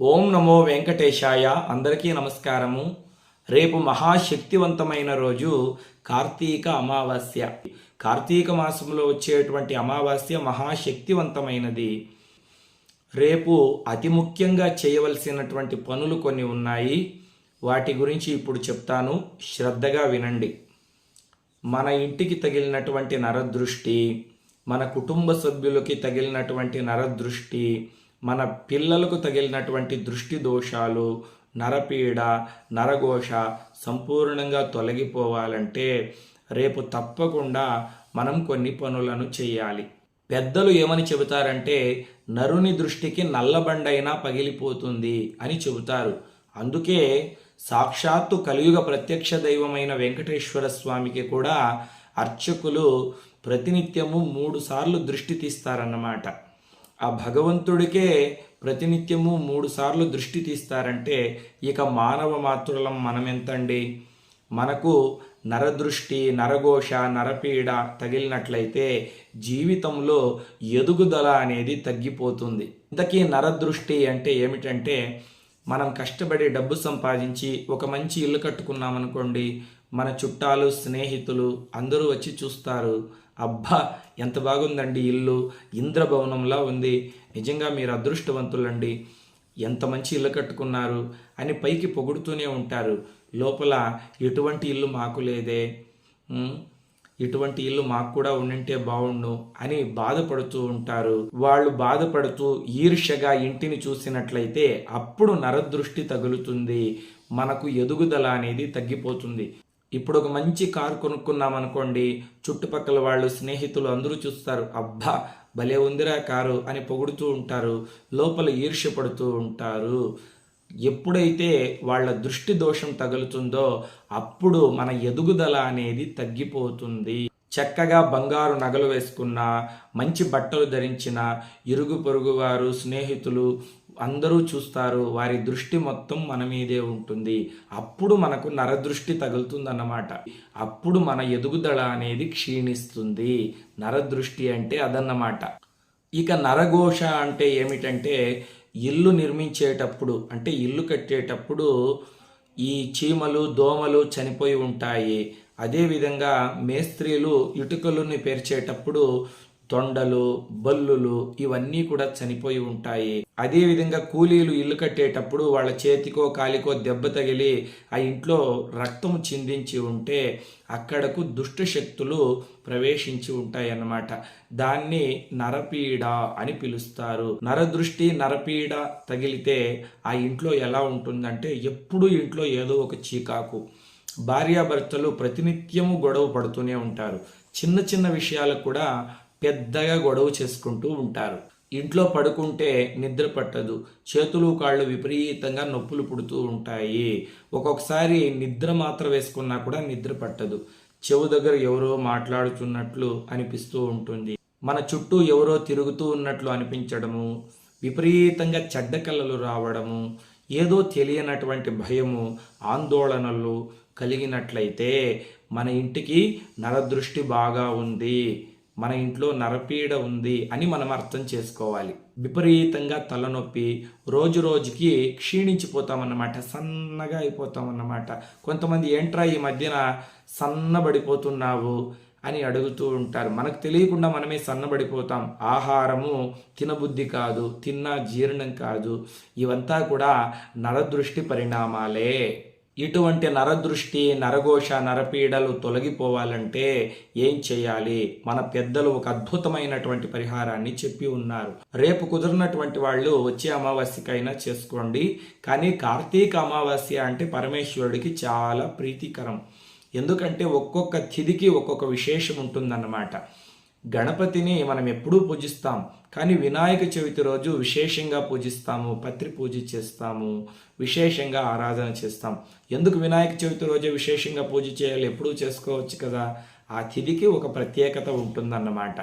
ఓం నమో వెంకటేశాయ. అందరికీ నమస్కారము. రేపు మహాశక్తివంతమైన రోజు కార్తీక అమావాస్య. కార్తీక మాసంలో వచ్చేటువంటి అమావాస్య మహాశక్తివంతమైనది. రేపు అతి ముఖ్యంగా చేయవలసినటువంటి పనులు కొన్ని ఉన్నాయి. వాటి గురించి ఇప్పుడు చెప్తాను. శ్రద్ధగా వినండి. మన ఇంటికి తగిలినటువంటి నరదృష్టి మన కుటుంబ సభ్యులకి తగిలినటువంటి నరదృష్టి మన పిల్లలకు తగిలినటువంటి దృష్టి దోషాలు నరపీడ నరఘోష సంపూర్ణంగా తొలగిపోవాలంటే రేపు తప్పకుండా మనం కొన్ని పనులను చేయాలి. పెద్దలు ఏమని చెబుతారంటే నరుని దృష్టికి నల్లబండైనా పగిలిపోతుంది అని చెబుతారు. అందుకే సాక్షాత్తు కలియుగ ప్రత్యక్ష దైవమైన వెంకటేశ్వర స్వామికి కూడా అర్చకులు ప్రతినిత్యము మూడు సార్లు దృష్టి తీస్తారన్నమాట. ఆ భగవంతుడికే ప్రతినిత్యము మూడు సార్లు దృష్టి తీస్తారంటే ఇక మానవ మాతృలం మనమెంతండి? మనకు నరదృష్టి నరఘోష నరపీడ తగిలినట్లయితే జీవితంలో ఎదుగుదల అనేది తగ్గిపోతుంది. ఇంతకీ నరదృష్టి అంటే ఏమిటంటే మనం కష్టపడి డబ్బు సంపాదించి ఒక మంచి ఇల్లు కట్టుకున్నామనుకోండి మన చుట్టాలు స్నేహితులు అందరూ వచ్చి చూస్తారు అబ్బా ఎంత బాగుందండి ఇల్లు. ఇంద్రభవనంలా ఉంది. నిజంగా మీరు అదృష్టవంతులండి. ఎంత మంచి ఇల్లు కట్టుకున్నారు అని పైకి పొగుడుతూనే ఉంటారు. లోపల ఎటువంటి ఇల్లు మాకు లేదే. ఎటువంటి ఇటువంటి ఇల్లు మాకు కూడా ఉండింటే బాగుండు అని బాధపడుతూ ఉంటారు. వాళ్ళు బాధపడుతూ ఈర్ష్యగా ఇంటిని చూసినట్లయితే అప్పుడు నరదృష్టి తగులుతుంది. మనకు ఎదుగుదల అనేది తగ్గిపోతుంది. ఇప్పుడు ఒక మంచి కారు కొనుక్కున్నాం అనుకోండి చుట్టుపక్కల వాళ్ళు స్నేహితులు అందరూ చూస్తారు అబ్బా భలే ఉందిరా కారు అని పొగుడుతూ ఉంటారు లోపల ఈర్ష్య పడుతూ ఉంటారు. ఎప్పుడైతే వాళ్ళ దృష్టి దోషం తగులుతుందో అప్పుడు మన ఎదుగుదల అనేది తగ్గిపోతుంది. చక్కగా బంగారు నగలు వేసుకున్న మంచి బట్టలు ధరించిన ఇరుగు పొరుగు వారు స్నేహితులు అందరూ చూస్తారు. వారి దృష్టి మొత్తం మన మీదే ఉంటుంది. అప్పుడు మనకు నరదృష్టి తగులుతుందన్నమాట. అప్పుడు మన ఎదుగుదల అనేది క్షీణిస్తుంది. నరదృష్టి అంటే అదన్నమాట. ఇక నరఘోష అంటే ఏమిటంటే ఇల్లు నిర్మించేటప్పుడు అంటే ఇల్లు కట్టేటప్పుడు ఈ చీమలు దోమలు చనిపోయి ఉంటాయి. అదేవిధంగా మేస్త్రీలు ఇటుకలను పేర్చేటప్పుడు తొండలు బల్లులు ఇవన్నీ కూడా చనిపోయి ఉంటాయి. అదేవిధంగా కూలీలు ఇల్లు కట్టేటప్పుడు వాళ్ళ చేతికో కాలికో దెబ్బ తగిలి ఆ ఇంట్లో రక్తం చిందించి ఉంటే అక్కడకు దుష్ట శక్తులు ప్రవేశించి ఉంటాయి అన్నమాట దాన్ని నరపీడ అని పిలుస్తారు. నరదృష్టి నరపీడ తగిలితే ఆ ఇంట్లో ఎలా ఉంటుందంటే ఎప్పుడు ఇంట్లో ఏదో ఒక చీకాకు. భార్యాభర్తలు ప్రతినిత్యము గొడవ పడుతూనే ఉంటారు. చిన్న చిన్న విషయాలకు కూడా పెద్దగా గొడవ చేసుకుంటూ ఉంటారు. ఇంట్లో పడుకుంటే నిద్ర పట్టదు. చేతులు కాళ్ళు విపరీతంగా నొప్పులు పుడుతూ ఉంటాయి. ఒక్కొక్కసారి నిద్ర మాత్ర వేసుకున్నా కూడా నిద్ర పట్టదు. చెవు దగ్గర ఎవరో మాట్లాడుతున్నట్లు అనిపిస్తూ ఉంటుంది. మన చుట్టూ ఎవరో తిరుగుతూ ఉన్నట్లు అనిపించడము విపరీతంగా చెడ్డ కళ్ళలు రావడము ఏదో తెలియనటువంటి భయము ఆందోళనలు కలిగినట్లయితే మన ఇంటికి నరదృష్టి బాగా ఉంది మన ఇంట్లో నరపీడ ఉంది అని మనం అర్థం చేసుకోవాలి. విపరీతంగా తలనొప్పి రోజు రోజుకి క్షీణించిపోతామన్నమాట సన్నగా అయిపోతామన్నమాట. కొంతమంది ఏంట్రా ఈ మధ్యన సన్నబడిపోతున్నావు అని అడుగుతూ ఉంటారు. మనకు తెలియకుండా మనమే సన్నబడిపోతాం. ఆహారము తినబుద్ధి కాదు తిన్నా జీర్ణం కాదు. ఇవంతా కూడా నరదృష్టి పరిణామాలే. ఇటువంటి నరదృష్టి నరఘోష నరపీడలు తొలగిపోవాలంటే ఏం చేయాలి? మన పెద్దలు ఒక అద్భుతమైనటువంటి పరిహారాన్ని చెప్పి ఉన్నారు. రేపు కుదిరినటువంటి వాళ్ళు వచ్చే అమావాస్యకైనా చేసుకోండి. కానీ కార్తీక అమావాస్య అంటే పరమేశ్వరుడికి చాలా ప్రీతికరం. ఎందుకంటే ఒక్కొక్క తిథికి ఒక్కొక్క విశేషం ఉంటుందన్నమాట. గణపతిని మనం ఎప్పుడూ పూజిస్తాం కానీ వినాయక చవితి రోజు విశేషంగా పూజిస్తాము పత్రి పూజ చేస్తాము విశేషంగా ఆరాధన చేస్తాం. ఎందుకు వినాయక చవితి రోజే విశేషంగా పూజ చేయాలి? ఎప్పుడూ చేసుకోవచ్చు కదా? ఆ తిథికి ఒక ప్రత్యేకత ఉంటుందన్నమాట.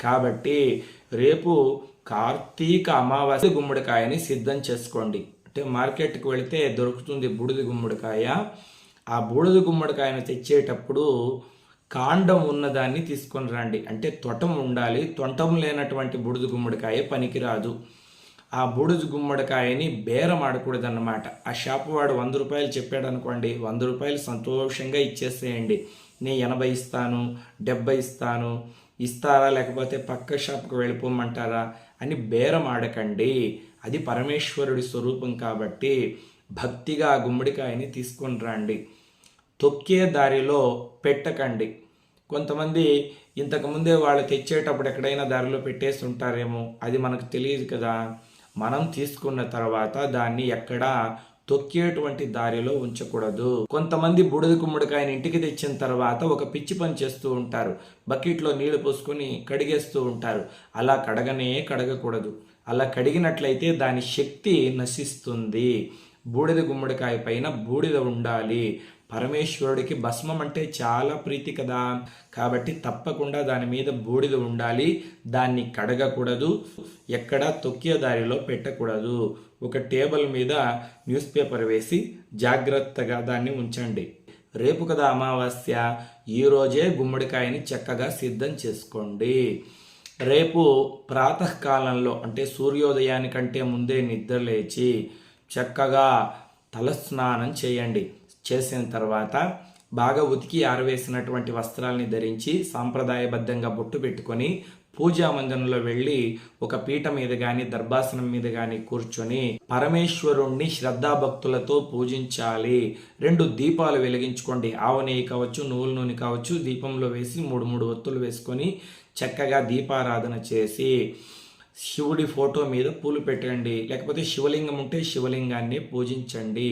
కాబట్టి రేపు కార్తీక అమావాస్య గుమ్మడికాయని సిద్ధం చేసుకోండి. అంటే మార్కెట్కి వెళితే దొరుకుతుంది బూడిద గుమ్మడికాయ. ఆ బూడిద గుమ్మడికాయను తెచ్చేటప్పుడు కాండం ఉన్నదాన్ని తీసుకొని రండి. అంటే తొటం ఉండాలి. తొంటం లేనటువంటి బుడుదు గుమ్మడికాయ పనికిరాదు. ఆ బూడిద గుమ్మడికాయని బేరం ఆడకూడదన్నమాట. ఆ షాపు వాడు వంద రూపాయలు చెప్పాడు అనుకోండి వంద రూపాయలు సంతోషంగా ఇచ్చేసేయండి. నేను ఎనభై ఇస్తాను డెబ్బై ఇస్తాను ఇస్తారా లేకపోతే పక్క షాప్కి వెళ్ళిపోమంటారా అని బేరం ఆడకండి. అది పరమేశ్వరుడి స్వరూపం కాబట్టి భక్తిగా ఆ గుమ్మడికాయని తీసుకొని రండి. తొక్కే దారిలో పెట్టకండి. కొంతమంది ఇంతకుముందే వాళ్ళు తెచ్చేటప్పుడు ఎక్కడైనా దారిలో పెట్టేసి ఉంటారేమో అది మనకు తెలియదు కదా. మనం తీసుకున్న తర్వాత దాన్ని ఎక్కడా తొక్కేటువంటి దారిలో ఉంచకూడదు. కొంతమంది బుడిద గుమ్మడికాయని ఇంటికి తెచ్చిన తర్వాత ఒక పిచ్చి పని చేస్తూ ఉంటారు. బకెట్లో నీళ్ళు పోసుకొని కడిగేస్తూ ఉంటారు. అలా కడగనే కడగకూడదు. అలా కడిగినట్లయితే దాని శక్తి నశిస్తుంది. బూడిద గుమ్మడికాయ పైన బూడిద ఉండాలి. పరమేశ్వరుడికి భస్మం అంటే చాలా ప్రీతి కదా. కాబట్టి తప్పకుండా దాని మీద బూడిద ఉండాలి. దాన్ని కడగకూడదు. ఎక్కడా తొక్కే దారిలో పెట్టకూడదు. ఒక టేబుల్ మీద న్యూస్ పేపర్ వేసి జాగ్రత్తగా దాన్ని ఉంచండి. రేపు కదా అమావాస్య. ఈరోజే గుమ్మడికాయని చక్కగా సిద్ధం చేసుకోండి. రేపు ప్రాతకాలంలో అంటే సూర్యోదయానికంటే ముందే నిద్ర లేచి చక్కగా తలస్నానం చేయండి. చేసిన తర్వాత బాగా ఉతికి ఆరవేసినటువంటి వస్త్రాల్ని ధరించి సాంప్రదాయబద్ధంగా బొట్టు పెట్టుకొని పూజా మందిరంలో వెళ్ళి ఒక పీట మీద కానీ దర్భాసనం మీద కానీ కూర్చొని పరమేశ్వరుణ్ణి శ్రద్ధాభక్తులతో పూజించాలి. రెండు దీపాలు వెలిగించుకోండి. ఆవు నెయ్యి కావచ్చు నువ్వుల నూనె కావచ్చు దీపంలో వేసి మూడు మూడు ఒత్తులు వేసుకొని చక్కగా దీపారాధన చేసి శివుడి ఫోటో మీద పూలు పెట్టండి. లేకపోతే శివలింగం ఉంటే శివలింగాన్ని పూజించండి.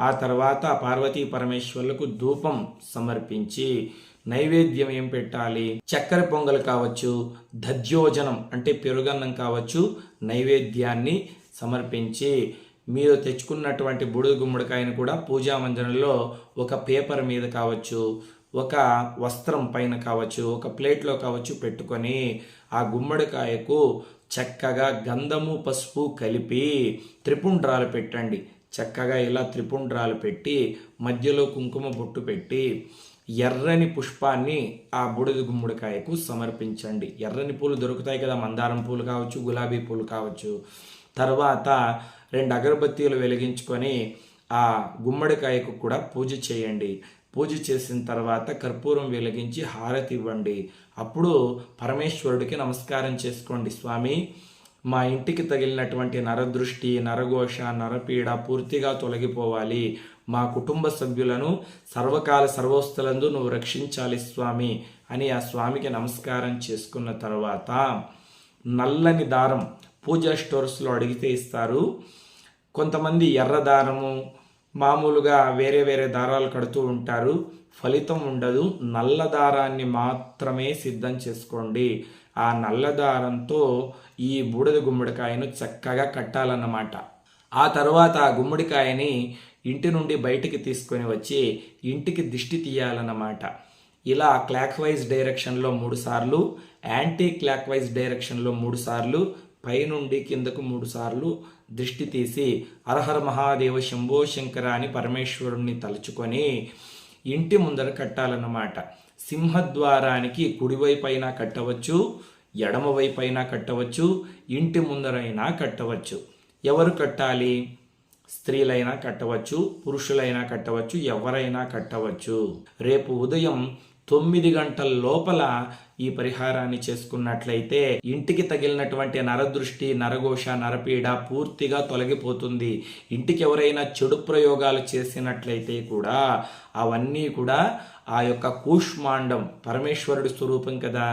ఆ తర్వాత పార్వతీ పరమేశ్వర్లకు ధూపం సమర్పించి నైవేద్యం ఏం పెట్టాలి? చక్కెర పొంగల్ కావచ్చు దధ్యోజనం అంటే పెరుగన్నం కావచ్చు నైవేద్యాన్ని సమర్పించి మీరు తెచ్చుకున్నటువంటి బుడుగు గుమ్మడికాయను కూడా పూజా మందిరంలో ఒక పేపర్ మీద కావచ్చు ఒక వస్త్రం పైన కావచ్చు ఒక ప్లేట్లో కావచ్చు పెట్టుకొని ఆ గుమ్మడికాయకు చక్కగా గంధము పసుపు కలిపి త్రిపుండ్రాలు పెట్టండి. చక్కగా ఇలా త్రిపుండ్రాలు పెట్టి మధ్యలో కుంకుమ బొట్టు పెట్టి ఎర్రని పుష్పాన్ని ఆ బూడిద గుమ్మడికాయకు సమర్పించండి. ఎర్రని పూలు దొరుకుతాయి కదా మందారం పూలు కావచ్చు గులాబీ పూలు కావచ్చు. తర్వాత రెండు అగరబత్తీలు వెలిగించుకొని ఆ గుమ్మడికాయకు కూడా పూజ చేయండి. పూజ చేసిన తర్వాత కర్పూరం వెలిగించి హారతి ఇవ్వండి. అప్పుడు పరమేశ్వరుడికి నమస్కారం చేసుకోండి స్వామి. మా ఇంటికి తగిలినటువంటి నరదృష్టి నరఘోష నరపీడ పూర్తిగా తొలగిపోవాలి. మా కుటుంబ సభ్యులను సర్వకాల సర్వోస్తులందు నువ్వు రక్షించాలి స్వామి అని ఆ స్వామికి నమస్కారం చేసుకున్న తర్వాత నల్లని దారం పూజా స్టోర్స్లో అడిగితే ఇస్తారు. కొంతమంది ఎర్ర దారము మామూలుగా వేరే వేరే దారాలు కడుతూ ఉంటారు. ఫలితం ఉండదు. నల్ల దారాన్ని మాత్రమే సిద్ధం చేసుకోండి. ఆ నల్ల దారంతో ఈ బూడిద గుమ్మడికాయను చక్కగా కట్టాలన్నమాట. ఆ తర్వాత ఆ గుమ్మడికాయని ఇంటి నుండి బయటికి తీసుకొని వచ్చి ఇంటికి దిష్టి తీయాలన్నమాట. ఇలా క్లాక్ వైజ్ డైరెక్షన్లో మూడు సార్లు యాంటీ క్లాక్ వైజ్ డైరెక్షన్లో మూడు సార్లు పైనుండి కిందకు మూడు సార్లు దృష్టి తీసి అరహర మహాదేవ శంభో శంకర అని పరమేశ్వరుణ్ణి తలుచుకొని ఇంటి ముందర కట్టాలన్నమాట. సింహద్వారానికి కుడివైపైన కట్టవచ్చు ఎడమ వైపైన కట్టవచ్చు ఇంటి ముందరైనా కట్టవచ్చు. ఎవరు కట్టాలి? స్త్రీలైనా కట్టవచ్చు పురుషులైనా కట్టవచ్చు ఎవరైనా కట్టవచ్చు. రేపు ఉదయం తొమ్మిది గంటల లోపల ఈ పరిహారాన్ని చేసుకున్నట్లయితే ఇంటికి తగిలినటువంటి నరదృష్టి నరఘోష నరపీడ పూర్తిగా తొలగిపోతుంది. ఇంటికి ఎవరైనా చెడు ప్రయోగాలు చేసినట్లయితే కూడా అవన్నీ కూడా ఆ యొక్క కూష్మాండం పరమేశ్వరుడి స్వరూపం కదా.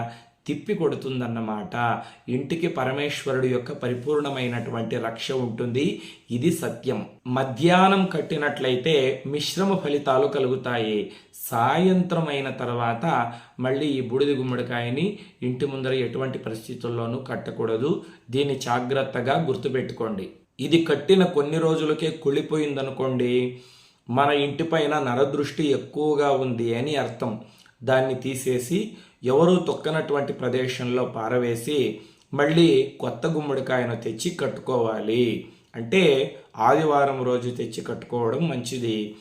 తిప్పి కొడుతుందన్నమాట ఇంటికి పరమేశ్వరుడు యొక్క పరిపూర్ణమైనటువంటి రక్ష ఉంటుంది. ఇది సత్యం. మధ్యాహ్నం కట్టినట్లయితే మిశ్రమ ఫలితాలు కలుగుతాయి. సాయంత్రం అయిన తర్వాత మళ్ళీ ఈ బూడిద గుమ్మడికాయని ఇంటి ముందర ఎటువంటి పరిస్థితుల్లోనూ కట్టకూడదు. దీన్ని జాగ్రత్తగా గుర్తుపెట్టుకోండి. ఇది కట్టిన కొన్ని రోజులకే కుళ్ళిపోయిందనుకోండి. మన ఇంటిపైన నరదృష్టి ఎక్కువగా ఉంది అని అర్థం. దాన్ని తీసేసి ఎవరూ తొక్కనటువంటి ప్రదేశంలో పారవేసి మళ్ళీ కొత్త గుమ్మడికాయను తెచ్చి కట్టుకోవాలి. అంటే ఆదివారం రోజు తెచ్చి కట్టుకోవడం మంచిది.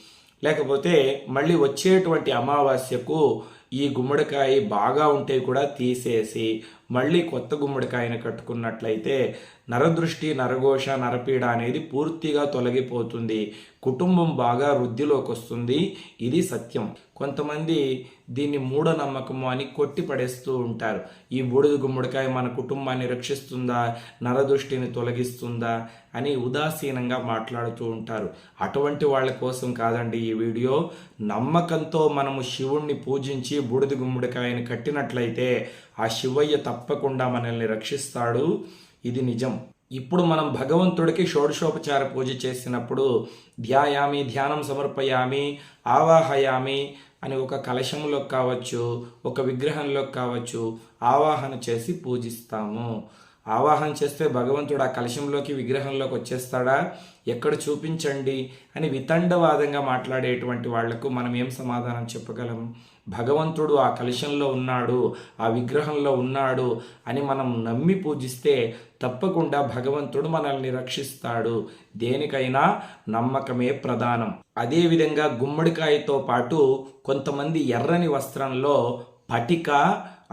లేకపోతే మళ్ళీ వచ్చేటువంటి అమావాస్యకు ఈ గుమ్మడికాయ బాగా ఉంటే కూడా తీసేసి మళ్ళీ కొత్త గుమ్మడికాయను కట్టుకున్నట్లయితే నరదృష్టి నరఘోష నరపీడ అనేది పూర్తిగా తొలగిపోతుంది. కుటుంబం బాగా వృద్ధిలోకి వస్తుంది. ఇది సత్యం. కొంతమంది దీన్ని మూఢనమ్మకము అని కొట్టి పడేస్తూ ఉంటారు. ఈ బూడిద గుమ్మడికాయ మన కుటుంబాన్ని రక్షిస్తుందా? నరదృష్టిని తొలగిస్తుందా? అని ఉదాసీనంగా మాట్లాడుతూ ఉంటారు. అటువంటి వాళ్ళ కోసం కాదండి ఈ వీడియో. నమ్మకంతో మనము శివుణ్ణి పూజించి బూడిద గుమ్మడికాయని కట్టినట్లయితే ఆ శివయ్య తప్పకుండా మనల్ని రక్షిస్తాడు. ఇది నిజం. ఇప్పుడు మనం భగవంతుడికి షోడశోపచార పూజ చేసినప్పుడు ధ్యాయామి ధ్యానం సమర్పయామి ఆవాహయామి అని ఒక కలశంలో కావచ్చు ఒక విగ్రహంలో కావచ్చు ఆవాహన చేసి పూజిస్తాము. ఆవాహన చేస్తే భగవంతుడు ఆ కలశంలోకి విగ్రహంలోకి వచ్చేస్తాడా? ఎక్కడ చూపించండి? అని వితండవాదంగా మాట్లాడేటువంటి వాళ్ళకు మనం ఏం సమాధానం చెప్పగలం? భగవంతుడు ఆ కలశంలో ఉన్నాడు ఆ విగ్రహంలో ఉన్నాడు అని మనం నమ్మి పూజిస్తే తప్పకుండా భగవంతుడు మనల్ని రక్షిస్తాడు. దేనికైనా నమ్మకమే ప్రధానం. అదేవిధంగా గుమ్మడికాయతో పాటు కొంతమంది ఎర్రని వస్త్రంలో పటిక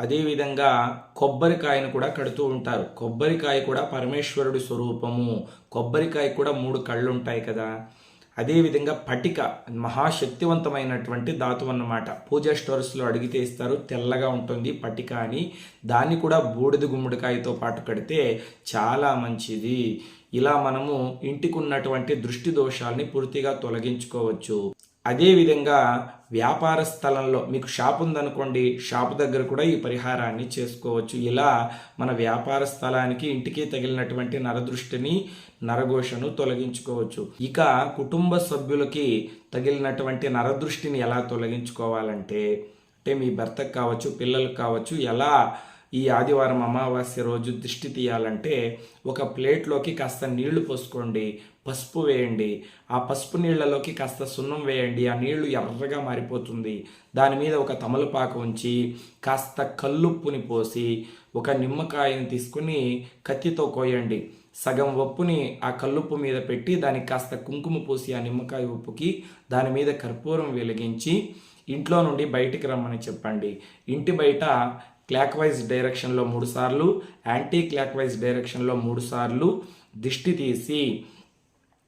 అదేవిధంగా కొబ్బరికాయను కూడా కడుతూ ఉంటారు. కొబ్బరికాయ కూడా పరమేశ్వరుడి స్వరూపము. కొబ్బరికాయ కూడా మూడు కళ్ళు ఉంటాయి కదా అదేవిధంగా పటిక మహాశక్తివంతమైనటువంటి ధాతువు అన్నమాట. పూజా స్టోర్స్లో అడిగితే ఇస్తారు తెల్లగా ఉంటుంది పటిక అని. దాన్ని కూడా బూడిద గుమ్మడికాయతో పాటు కడితే చాలా మంచిది. ఇలా మనము ఇంటికి ఉన్నటువంటి దృష్టి దోషాలని పూర్తిగా తొలగించుకోవచ్చు. అదేవిధంగా వ్యాపార స్థలంలో మీకు షాప్ ఉందనుకోండి షాప్ దగ్గర కూడా ఈ పరిహారాన్ని చేసుకోవచ్చు. ఇలా మన వ్యాపార స్థలానికి ఇంటికి తగిలినటువంటి నరదృష్టిని నరఘోషను తొలగించుకోవచ్చు. ఇక కుటుంబ సభ్యులకి తగిలినటువంటి నరదృష్టిని ఎలా తొలగించుకోవాలంటే అంటే మీ భర్తకు కావచ్చు పిల్లలకు కావచ్చు ఎలా ఈ ఆదివారం అమావాస్య రోజు దిష్టి తీయాలంటే ఒక ప్లేట్లోకి కాస్త నీళ్ళు పోసుకోండి. పసుపు వేయండి. ఆ పసుపు నీళ్ళలోకి కాస్త సున్నం వేయండి. ఆ నీళ్ళు ఎర్రగా మారిపోతుంది. దాని మీద ఒక తమలపాకు ఉంచి కాస్త కల్లుప్పుని పోసి ఒక నిమ్మకాయని తీసుకుని కత్తితో కోయండి. సగం ఉప్పుని ఆ కల్లుప్పు మీద పెట్టి దానికి కాస్త కుంకుమ పోసి ఆ నిమ్మకాయ ఉప్పుకి దాని మీద కర్పూరం వెలిగించి ఇంట్లో నుండి బయటికి రమ్మని చెప్పండి. ఇంటి బయట క్లాక్ వైజ్ డైరెక్షన్లో మూడుసార్లు యాంటీ క్లాక్ వైజ్ డైరెక్షన్లో మూడుసార్లు దిష్టి తీసి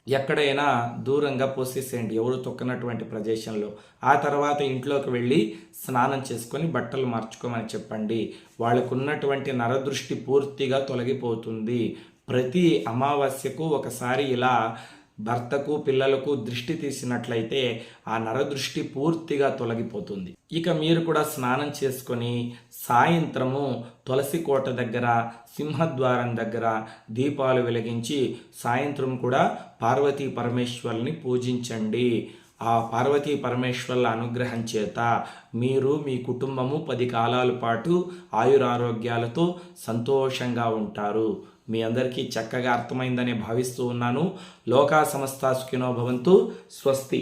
ఎక్కడైనా దూరంగా పోసేసేయండి. ఎవరు తొక్కనటువంటి ప్రదేశంలో. ఆ తర్వాత ఇంట్లోకి వెళ్ళి స్నానం చేసుకొని బట్టలు మార్చుకోమని చెప్పండి. వాళ్ళకు ఉన్నటువంటి నరదృష్టి పూర్తిగా తొలగిపోతుంది. ప్రతి అమావాస్యకు ఒకసారి ఇలా భర్తకు పిల్లలకు దృష్టి తీసినట్లయితే ఆ నరదృష్టి పూర్తిగా తొలగిపోతుంది. ఇక మీరు కూడా స్నానం చేసుకొని సాయంత్రము తులసి కోట దగ్గర సింహద్వారం దగ్గర దీపాలు వెలిగించి సాయంత్రం కూడా పార్వతీ పరమేశ్వరుని పూజించండి. ఆ పార్వతీ పరమేశ్వర్ల అనుగ్రహం చేత మీరు మీ కుటుంబము పది కాలాల పాటు ఆయురారోగ్యాలతో సంతోషంగా ఉంటారు. మీ అందరికీ చక్కగా అర్థమైందని భావిస్తూ ఉన్నాను. లోకా సమస్త సుఖినో భవంతు. స్వస్తి.